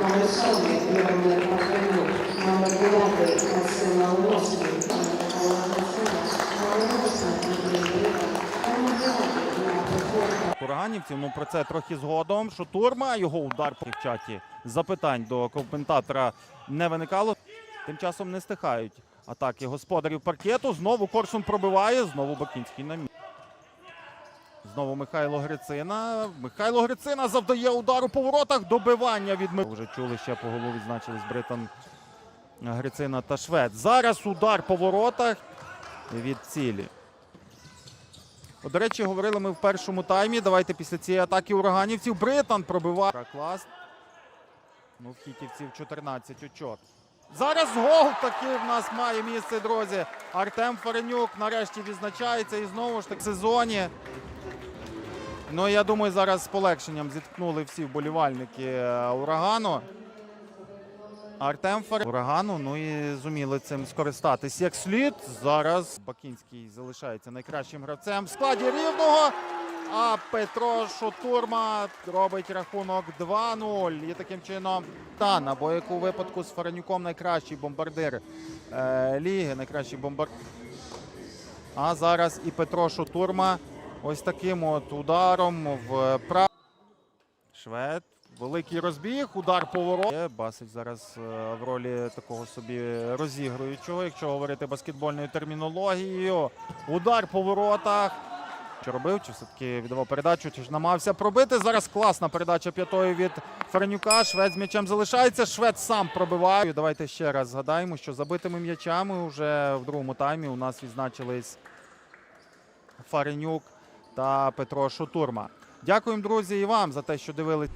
номер 7 Ігор Матвіюк, номер 9 Максим Лауновський, номер 8 Андрій Ріга, номер 9 Ігор Курганівців. Ну про це трохи згодом. Шутурма, його удар по в чаті. Запитань до коментатора не виникало. Тим часом не стихають атаки господарів паркету. Знову Коршун пробиває, знову Бакінський на місці. Знову Михайло Грицина. Михайло Грицина завдає удар у поворотах. Добивання від Ми- Вже чули ще по голову відзначились Британ Грицина та Швед. Зараз удар по воротах від цілі. От, До речі, говорили ми в першому таймі. Давайте після цієї атаки ураганівців. Британ пробиває. Клас. Ну, в хітівців 14 очок. Зараз гол таки в нас має місце, друзі. Артем Фаренюк нарешті відзначається і знову ж таки в сезоні. Ну, я думаю, зараз з полегшенням зіткнули всі вболівальники е, урагану. Артем Фаренюк урагану, ну і зуміли цим скористатись як слід. Зараз Бакінський залишається найкращим гравцем в складі рівного. А Петро Шотурма робить рахунок 2-0. І таким чином Тана, бо як у випадку з Фаренюком найкращий бомбардир е, ліги, найкращий бомбардир. А зараз і Петро Шотурма ось таким от ударом в прав. Швед. Великий розбіг, удар поворот. Є Басик зараз е, в ролі такого собі розігруючого, якщо говорити баскетбольною термінологією. Удар по воротах. Чи робив, чи все-таки віддавав передачу, чи ж намагався пробити. Зараз класна передача п'ятої від Ференюка. Швед з м'ячем залишається. Швед сам пробиває. Давайте ще раз згадаємо, що забитими м'ячами вже в другому таймі у нас відзначились Фаренюк та Петро Шутурма. Дякуємо, друзі, і вам за те, що дивились.